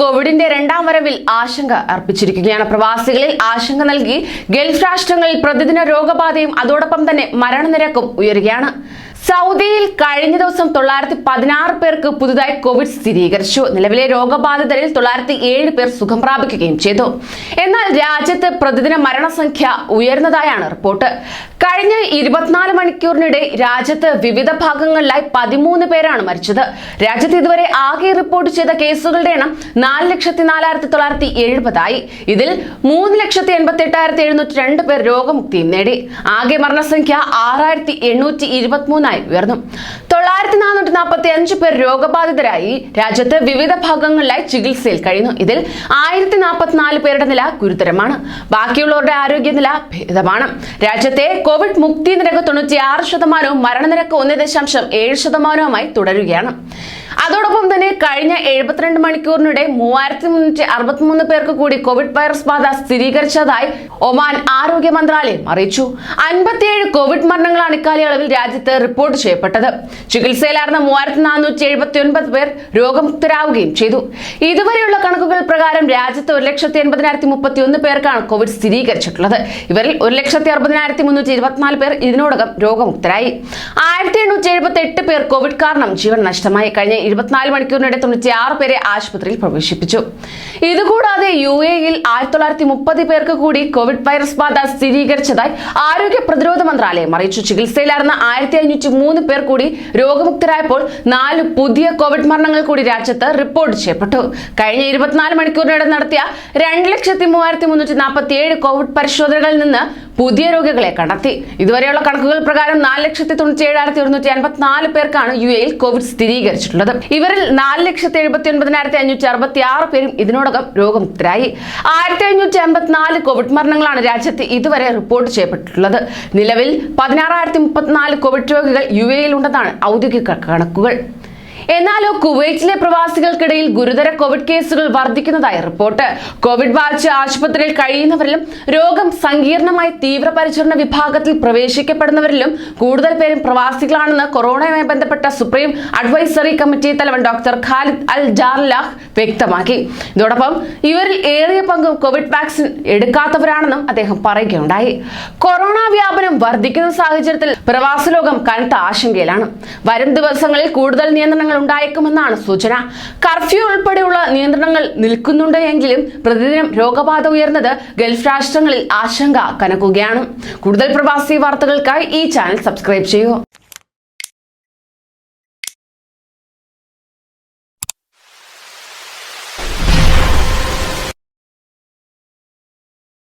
കോവിഡിന്റെ രണ്ടാം വരവിൽ ആശങ്ക അർപ്പിച്ചിരിക്കുകയാണ്. പ്രവാസികളിൽ ആശങ്ക നൽകി ഗൾഫ് രാഷ്ട്രങ്ങളിൽ പ്രതിദിന രോഗബാധയും അതോടൊപ്പം തന്നെ മരണനിരക്കും ഉയരുകയാണ്. സൗദിയിൽ കഴിഞ്ഞ ദിവസം തൊള്ളായിരത്തി പതിനാറ് പേർക്ക് പുതുതായി കോവിഡ് സ്ഥിരീകരിച്ചു. നിലവിലെ രോഗബാധിതരിൽ തൊള്ളായിരത്തി ഏഴ് പേർ സുഖം പ്രാപിക്കുകയും ചെയ്തു. എന്നാൽ രാജ്യത്ത് പ്രതിദിന മരണസംഖ്യ ഉയർന്നതായാണ് റിപ്പോർട്ട്. കഴിഞ്ഞ ഇരുപത്തിനാല് മണിക്കൂറിനിടെ രാജ്യത്ത് വിവിധ ഭാഗങ്ങളിലായി പതിമൂന്ന് പേരാണ് മരിച്ചത്. രാജ്യത്ത് ഇതുവരെ ആകെ റിപ്പോർട്ട് ചെയ്ത കേസുകളുടെ എണ്ണം നാല് ലക്ഷത്തി നാലായിരത്തി തൊള്ളായിരത്തി എഴുപതായി. ഇതിൽ മൂന്ന് ലക്ഷത്തി എൺപത്തി എട്ടായിരത്തി എഴുന്നൂറ്റി രണ്ട് പേർ രോഗമുക്തിയും നേടി. ആകെ മരണസംഖ്യ ആറായിരത്തി എണ്ണൂറ്റി ഇരുപത്തിമൂന്നായി ഉയർന്നു. തൊള്ളായിരത്തി നാനൂറ്റി നാൽപ്പത്തി അഞ്ച് പേർ രോഗബാധിതരായി. രാജ്യത്ത് വിവിധ ഭാഗങ്ങളിലായി ചികിത്സയിൽ കഴിയുന്നു. ഇതിൽ ആയിരത്തി നാൽപ്പത്തിനാല് പേരുടെ നില ഗുരുതരമാണ്. ബാക്കിയുള്ളവരുടെ ആരോഗ്യനില ഭേദമാണ്. രാജ്യത്തെ കോവിഡ് മുക്തി നിരക്ക് തൊണ്ണൂറ്റി ആറ് ശതമാനവും മരണനിരക്ക് ഒന്ന് ദശാംശം ഏഴ് ശതമാനവുമായി തുടരുകയാണ്. അതോടൊപ്പം തന്നെ കഴിഞ്ഞ എഴുപത്തിരണ്ട് മണിക്കൂറിനിടെ മൂവായിരത്തി മുന്നൂറ്റി അറുപത്തിമൂന്ന് പേർക്ക് കൂടി കോവിഡ് വൈറസ് ബാധ സ്ഥിരീകരിച്ചതായി ഒമാൻ ആരോഗ്യ മന്ത്രാലയം അറിയിച്ചു. അൻപത്തിയേഴ് കോവിഡ് മരണങ്ങളാണ് ഇക്കാലയളവിൽ രാജ്യത്ത് റിപ്പോർട്ട് ചെയ്യപ്പെട്ടത്. ചികിത്സയിലായിരുന്ന മൂവായിരത്തി നാനൂറ്റി എഴുപത്തി ഒൻപത് പേർ രോഗമുക്തരാവുകയും ചെയ്തു. ഇതുവരെയുള്ള കണക്കുകൾ പ്രകാരം രാജ്യത്ത് ഒരു ലക്ഷത്തി എൺപതിനായിരത്തി മുപ്പത്തി ഒന്ന് പേർക്കാണ് കോവിഡ് സ്ഥിരീകരിച്ചിട്ടുള്ളത്. ഇവരിൽ ഒരു ലക്ഷത്തി അറുപതിനായിരത്തി മുന്നൂറ്റി ഇരുപത്തിനാല് പേർ ഇതിനോടകം രോഗമുക്തരായി. ആയിരത്തി എണ്ണൂറ്റി എഴുപത്തി എട്ട് പേർ കോവിഡ് കാരണം ജീവൻ നഷ്ടമായി. കഴിഞ്ഞ ഇരുപത്തിനാല് മണിക്കൂറിനിടെ തൊണ്ണൂറ്റി ആറ് പേരെ ആശുപത്രിയിൽ പ്രവേശിപ്പിച്ചു. ഇതുകൂടാതെ യു എയിൽ ആയിരത്തി തൊള്ളായിരത്തി മുപ്പത് പേർക്ക് കൂടി കോവിഡ് വൈറസ് ബാധ സ്ഥിരീകരിച്ചതായി ആരോഗ്യ പ്രതിരോധ മന്ത്രാലയം അറിയിച്ചു. ചികിത്സയിലായിരുന്ന ആയിരത്തി അഞ്ഞൂറ്റി മൂന്ന് പേർ കൂടി രോഗമുക്തരായപ്പോൾ നാല് പുതിയ കോവിഡ് മരണങ്ങൾ കൂടി രാജ്യത്ത് റിപ്പോർട്ട് ചെയ്യപ്പെട്ടു. കഴിഞ്ഞ ഇരുപത്തിനാല് മണിക്കൂറിനിടെ നടത്തിയ രണ്ട് ലക്ഷത്തി മൂവായിരത്തി മുന്നൂറ്റി നാൽപ്പത്തി ഏഴ് കോവിഡ് പരിശോധനകളിൽ നിന്ന് പുതിയ രോഗികളെ കണ്ടെത്തി. ഇതുവരെയുള്ള കണക്കുകൾ പ്രകാരം നാല് ലക്ഷത്തി തൊണ്ണൂറ്റി ഏഴായിരത്തി ഒരുന്നൂറ്റി അൻപത്തിനാല് പേർക്കാണ് യു എയിൽ കോവിഡ് സ്ഥിരീകരിച്ചിട്ടുള്ളത്. ഇവരിൽ നാല് ലക്ഷത്തി എഴുപത്തി ഒൻപതിനായിരത്തി അഞ്ഞൂറ്റി അറുപത്തി ആറ് പേരും ഇതിനോടകം രോഗമുക്തരായി. ആയിരത്തി അഞ്ഞൂറ്റി അമ്പത്തിനാല് കോവിഡ് മരണങ്ങളാണ് രാജ്യത്ത് ഇതുവരെ റിപ്പോർട്ട് ചെയ്യപ്പെട്ടിട്ടുള്ളത്. നിലവിൽ പതിനാറായിരത്തി മുപ്പത്തിനാല് കോവിഡ് രോഗികൾ യു എയിൽ ഉണ്ടെന്നാണ് ഔദ്യോഗിക കണക്കുകൾ. എന്നാലോ കുവൈറ്റിലെ പ്രവാസികൾക്കിടയിൽ ഗുരുതര കോവിഡ് കേസുകൾ വർദ്ധിക്കുന്നതായി റിപ്പോർട്ട്. കോവിഡ് ബാധിച്ച് ആശുപത്രിയിൽ കഴിയുന്നവരിലും രോഗം സങ്കീർണമായി തീവ്രപരിചരണ വിഭാഗത്തിൽ പ്രവേശിക്കപ്പെടുന്നവരിലും കൂടുതൽ പേരും പ്രവാസികളാണെന്ന് കൊറോണയുമായി ബന്ധപ്പെട്ട സുപ്രീം അഡ്വൈസറി കമ്മിറ്റി തലവൻ ഡോക്ടർ ഖാലിദ് അൽ ജാർലാഹ് വ്യക്തമാക്കി. ഇതോടൊപ്പം ഇവരിൽ ഏറിയ പങ്കും കോവിഡ് വാക്സിൻ എടുക്കാത്തവരാണെന്നും അദ്ദേഹം പറയുകയുണ്ടായി. കൊറോണ വ്യാപനം വർദ്ധിക്കുന്ന സാഹചര്യത്തിൽ പ്രവാസ ലോകം കനത്ത ആശങ്കയിലാണ്. വരും ദിവസങ്ങളിൽ കൂടുതൽ നിയന്ത്രണങ്ങൾ ഉണ്ടായേക്കുമെന്നാണ് സൂചന. കർഫ്യൂ ഉൾപ്പെടെയുള്ള നിയന്ത്രണങ്ങൾ നിൽക്കുന്നുണ്ട് എങ്കിലും പ്രതിദിനം രോഗബാധ ഉയർന്നത് ഗൾഫ് രാഷ്ട്രങ്ങളിൽ ആശങ്ക കനക്കുകയാണ്. കൂടുതൽ പ്രവാസി വാർത്തകൾക്കായി ഈ ചാനൽ സബ്സ്ക്രൈബ് ചെയ്യൂ.